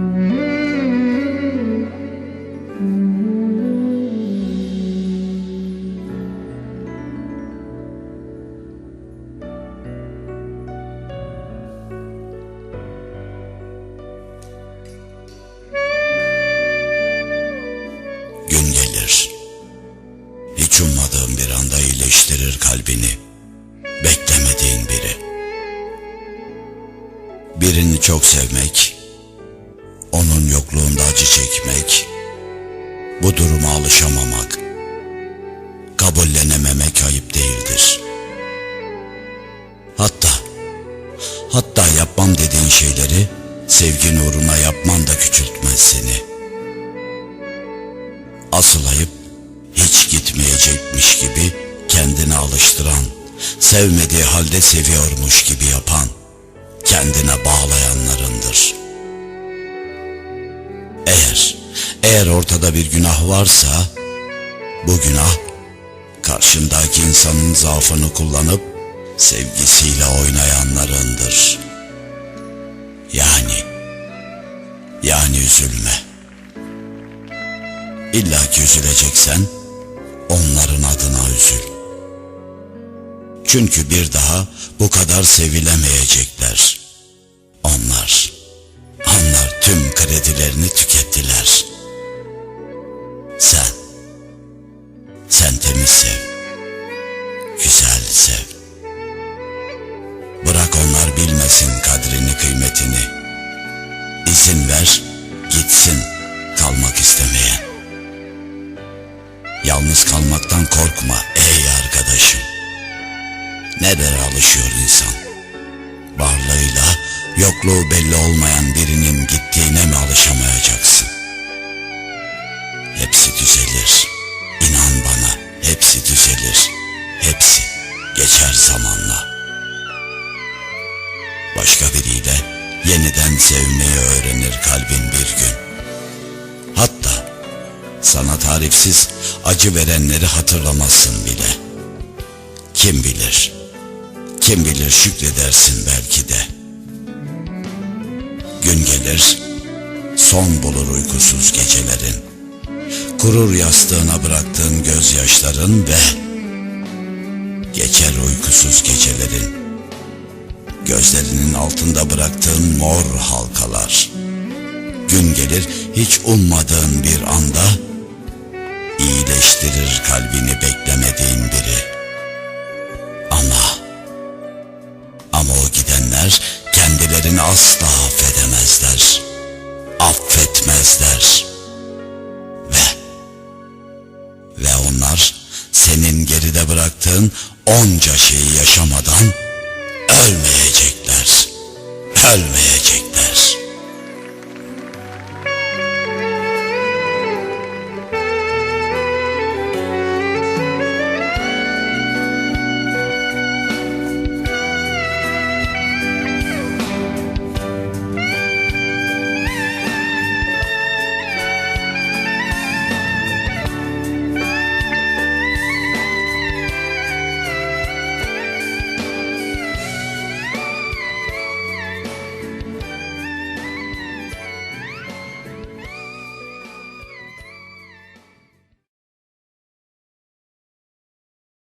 Gün gelir. Hiç ummadığın bir anda iyileştirir kalbini. Beklemediğin biri. Birini çok sevmek, acı çekmek, bu duruma alışamamak, kabullenememek ayıp değildir. Hatta, hatta yapmam dediğin şeyleri sevgin uğruna yapman da küçültmez seni. Asıl ayıp hiç gitmeyecekmiş gibi kendine alıştıran, sevmediği halde seviyormuş gibi yapan, kendine bağlayanlarındır. Eğer ortada bir günah varsa, bu günah karşındaki insanın zaafını kullanıp sevgisiyle oynayanlarındır. Yani, yani üzülme. İlla ki üzüleceksen onların adına üzül. Çünkü bir daha bu kadar sevilemeyecekler. Onlar, onlar tüm kredilerini tükettiler. Bilmesin kadrini kıymetini. İzin ver, gitsin kalmak istemeyen. Yalnız kalmaktan korkma ey arkadaşım. Nereye alışıyor insan? Varlığıyla yokluğu belli olmayan birinin gittiğine mi alışamayacaksın? Hepsi düzelir. İnan bana hepsi düzelir. Hepsi geçer zamanla. Yeniden sevmeyi öğrenir kalbin bir gün. Hatta sana tarifsiz acı verenleri hatırlamazsın bile. Kim bilir? Kim bilir şükredersin belki de. Gün gelir, son bulur uykusuz gecelerin. Kurur yastığına bıraktığın gözyaşların ve geçer uykusuz gecelerin. Gözlerinin altında bıraktığın mor halkalar. Gün gelir hiç ummadığın bir anda iyileştirir kalbini beklemediğin biri. Ama ama o gidenler kendilerini asla affedemezler. Affetmezler. Ve ve onlar senin geride bıraktığın onca şeyi yaşamadan ölmeyecekler. al